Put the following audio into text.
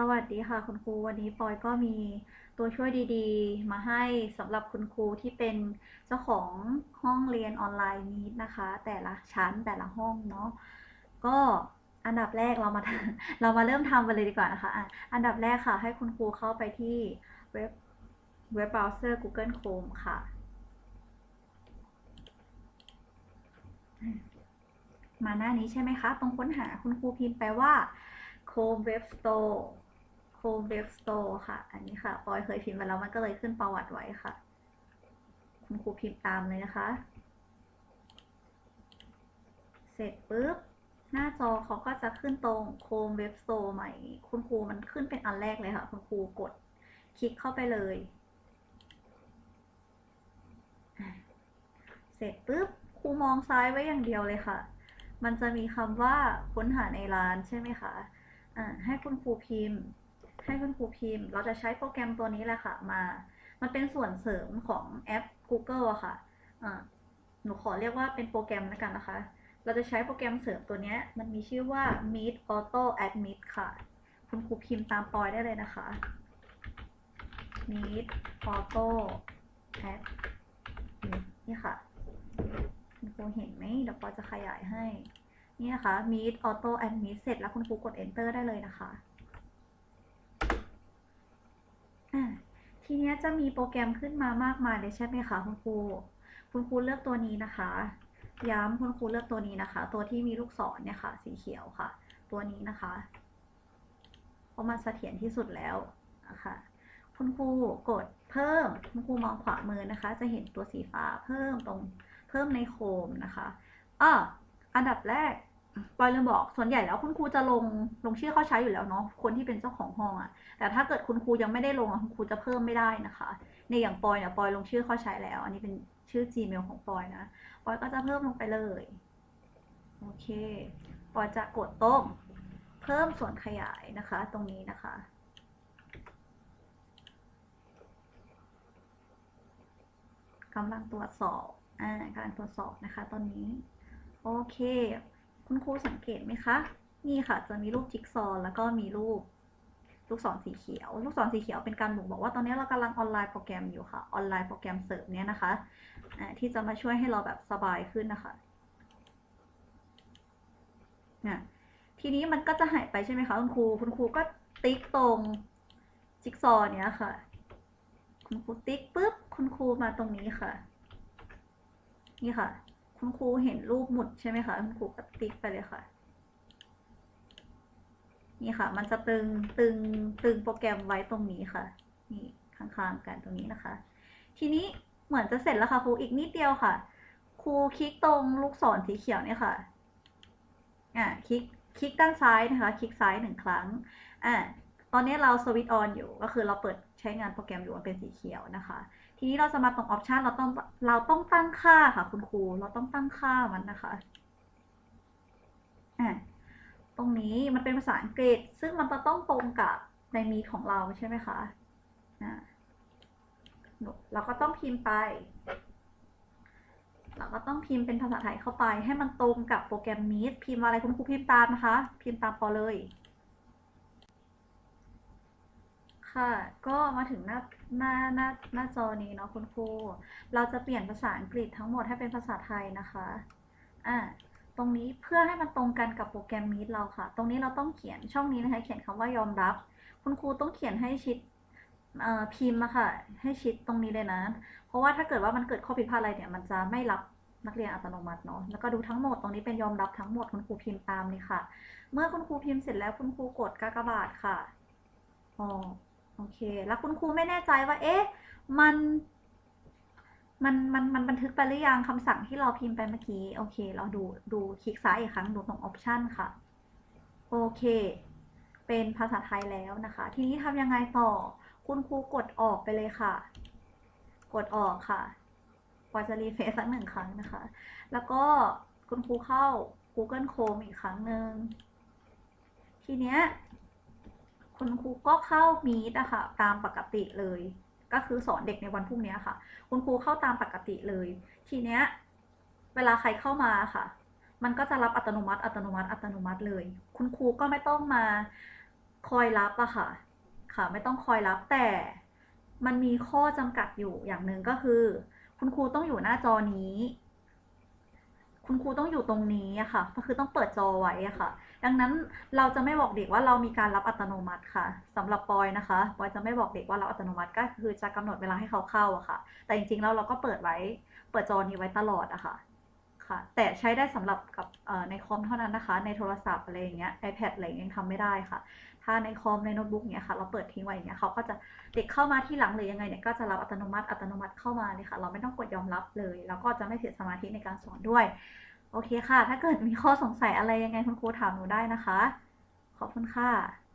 สวัสดีค่ะคุณครูวันนี้ปอยก็มีตัวช่วยดีๆ มาให้สำหรับคุณครูที่เป็นเจ้าของห้องเรียนออนไลน์นี้นะคะ แต่ละชั้นแต่ละห้องเนาะก็อันดับแรกเรามาเรามาเริ่มทำกันเลยดีกว่านะคะอะอันดับแรกค่ะ ให้คุณครูเข้าไปที่เว็บเว็บเบราว์เซอร์ Google Chrome ค่ะ มาหน้านี้ใช่ไหมคะ ตรงค้นหาคุณครูพิมพ์ไปว่า Chrome Web Store Chrome Web Store ค่ะ อันนี้ค่ะปอยเคยพิมพ์ไปแล้วมันก็เลยขึ้นประวัติไว้ค่ะ คุณครูพิมพ์ตามเลยนะคะ เสร็จปุ๊บ หน้าจอเขาก็จะขึ้นตรง Chrome Web Store ใหม่ คุณครูมันขึ้นเป็นอันแรกเลยค่ะ คุณครูกด คลิกเข้าไปเลย เสร็จปุ๊บครูมองซ้ายไว้อย่างเดียวเลยค่ะ มันจะมีคำว่าค้นหาในร้านใช่ไหมคะ อ่าให้คุณครูพิมพ์ ให้คุณครูพิมพ์ เราจะใช้โปรแกรมตัวนี้แหละค่ะ มา มันเป็นส่วนเสริมของแอป Google อะค่ะหนูขอเรียกว่าเป็นโปรแกรมแล้วกันนะคะ เราจะใช้โปรแกรมเสริมตัวนี้ มันมีชื่อว่า Meet Auto Admit ค่ะ คุณครูพิมพ์ตามปอยได้เลยนะคะ Meet Auto Admit นี่ค่ะคุณครูเห็นไหมเดี๋ยวปอจะขยายให้ นี่นะคะ Meet Auto Admit เสร็จแล้วคุณครูกด Enter ได้เลยนะคะอ่า ทีนี้จะมีโปรแกรมขึ้นมามากมายเลยใช่ไหมคะคุณครู คุณครูเลือกตัวนี้นะคะ ย้ำคุณครูเลือกตัวนี้นะคะ ตัวที่มีลูกศรเนี่ยค่ะ สีเขียวค่ะ ตัวนี้นะคะเพราะมันเสถียรที่สุดแล้วนะคะคุณครูกดเพิ่ม คุณครูมองขวามือนะคะ จะเห็นตัวสีฟ้าเพิ่มตรงเพิ่มในโคมนะคะอ่าอันดับแรก ปอยลืมบอกส่วนใหญ่แล้วคุณครูจะลงลงชื่อเข้าใช้อยู่แล้วเนาะคนที่เป็นเจ้าของห้องอะแต่ถ้าเกิดคุณครูยังไม่ได้ลงอะคุณครูจะเพิ่มไม่ได้นะคะ ในอย่างปอยเนี่ยปอยลงชื่อเข้าใช้แล้ว อันนี้เป็นชื่อ Gmail ของปอยนะปอยก็จะเพิ่มลงไปเลยโอเคปอยจะกดตรงเพิ่มส่วนขยายนะคะ ตรงนี้นะคะกำลังตรวจสอบอ่ากำลังตรวจสอบนะคะ ตอนนี้ โอเค คุณครูสังเกตไหมคะ นี่ค่ะจะมีรูปจิ๊กซอว์แล้วก็มีรูปลูกศรสีเขียว ลูกศรสีเขียวเป็นการบ่งบอกว่าตอนนี้เรากำลังออนไลน์โปรแกรมอยู่ค่ะ ออนไลน์โปรแกรมเสริมเนี้ยนะคะที่จะมาช่วยให้เราแบบสบายขึ้นนะคะอะทีนี้มันก็จะหายไปใช่ไหมคะคุณครู คุณครูก็ติ๊กตรงจิ๊กซอว์เนี้ยค่ะ คุณครูติ๊กปุ๊บ คุณครูมาตรงนี้ค่ะ นี่ค่ะ คุณครูเห็นรูปหมุดใช่ไหมคะ คุณครูก็ติ๊กไปเลยค่ะ นี่ค่ะ มันจะตึงตึงตึงโปรแกรมไว้ตรงนี้ค่ะ นี่ข้างๆกันตรงนี้นะคะ ทีนี้เหมือนจะเสร็จแล้วค่ะครูอีกนิดเดียวค่ะ ครูคลิกตรงลูกศรสีเขียวเนี่ยค่ะ อ่าคลิกคลิกด้านซ้ายนะคะ คลิกซ้ายหนึ่งครั้ง อ่าตอนนี้เราสวิตช์ออนอยู่ก็คือเราเปิดใช้งานโปรแกรมอยู่มันเป็นสีเขียวนะคะ ทีนี้เราจะมาตรงออปชันเราต้องเราต้องตั้งค่าค่ะคุณครู เราต้องตั้งค่ามันนะคะอ่าตรงนี้มันเป็นภาษาอังกฤษ ซึ่งมันจะต้องตรงกับในมีของเราใช่ไหมคะอ่าเราก็ต้องพิมพ์ไป เราก็ต้องพิมพ์เป็นภาษาไทยเข้าไป ให้มันตรงกับโปรแกรม Meet พิมพ์อะไรคุณครูพิมพ์ตามนะคะ พิมพ์ตามพอเลย ค่ะ ก็มาถึงหน้าหน้าหน้าหน้าจอนี้เนาะคุณครู เราจะเปลี่ยนภาษาอังกฤษทั้งหมดให้เป็นภาษาไทยนะคะ อ่า ตรงนี้เพื่อให้มันตรงกันกับโปรแกรม Meet เราค่ะ ตรงนี้เราต้องเขียนช่องนี้นะคะ เขียนคำว่ายอมรับ คุณครูต้องเขียนให้ชิดเอ่อพิมพ์อะค่ะ ให้ชิดตรงนี้เลยนะ เพราะว่าถ้าเกิดว่ามันเกิดข้อผิดพลาดอะไรเนี่ย มันจะไม่รับนักเรียนอัตโนมัติเนาะ แล้วก็ดูทั้งหมดตรงนี้เป็นยอมรับทั้งหมดคุณครูพิมพ์ตามเลยค่ะ เมื่อคุณครูพิมพ์เสร็จแล้วคุณครูกดกากบาทค่ะอ๋อ โอเค แล้วคุณครูไม่แน่ใจว่า เอ๊ะ มัน มัน มัน มันบันทึกไปหรือยังคำสั่งที่เราพิมพ์ไปเมื่อกี้ โอเค เราดู ดูคลิกซ้ายอีกครั้ง ดูตรงออปชันค่ะ โอเค เป็นภาษาไทยแล้วนะคะ ทีนี้ทำยังไงต่อ คุณครูกดออกไปเลยค่ะ กดออกค่ะปอจะรีเฟรชสักหนึ่งครั้งนะคะ แล้วก็คุณครูเข้า Google Chrome อีกครั้งหนึ่ง ทีเนี้ย คุณครูก็เข้า Meet อะค่ะตามปกติเลย ก็คือสอนเด็กในวันพรุ่งนี้ค่ะ คุณครูเข้าตามปกติเลย ทีเนี้ยเวลาใครเข้ามาค่ะ มันก็จะรับอัตโนมัติอัตโนมัติอัตโนมัติเลย คุณครูก็ไม่ต้องมาคอยรับอะค่ะ ค่ะ ไม่ต้องคอยรับแต่มันมีข้อจำกัดอยู่อย่างหนึ่งก็คือ คุณครูต้องอยู่หน้าจอนี้ คุณครูต้องอยู่ตรงนี้อะค่ะ ก็คือต้องเปิดจอไว้อะค่ะ ดังนั้นเราจะไม่บอกเด็กว่าเรามีการรับอัตโนมัติค่ะสำหรับปอยนะคะปอยจะไม่บอกเด็กว่ารับอัตโนมัติก็คือจะกำหนดเวลาให้เขาเข้าอะค่ะ แต่จริงๆแล้วเราก็เปิดไว้ เปิดจอนี้ไว้ตลอดอะค่ะ ค่ะ แต่ใช้ได้สำหรับกับในคอมเท่านั้นนะคะ ในโทรศัพท์อะไรอย่างเงี้ย iPad อะไรอย่างเงี้ยยังทำไม่ได้ค่ะ ถ้าในคอมในโน้ตบุ๊กเนี้ยค่ะ เราเปิดทิ้งไว้อย่างเงี้ยเขาก็จะเด็กเข้ามาที่หลังหรือยังไงเนี่ยก็จะรับอัตโนมัติอัตโนมัติเข้ามาเลยค่ะ เราไม่ต้องกดยอมรับเลย แล้วก็จะไม่เสียสมาธิในการสอนด้วย โอเคค่ะ ถ้าเกิดมีข้อสงสัยอะไรยังไงคุณครูถามหนูได้นะคะ ขอบคุณค่ะ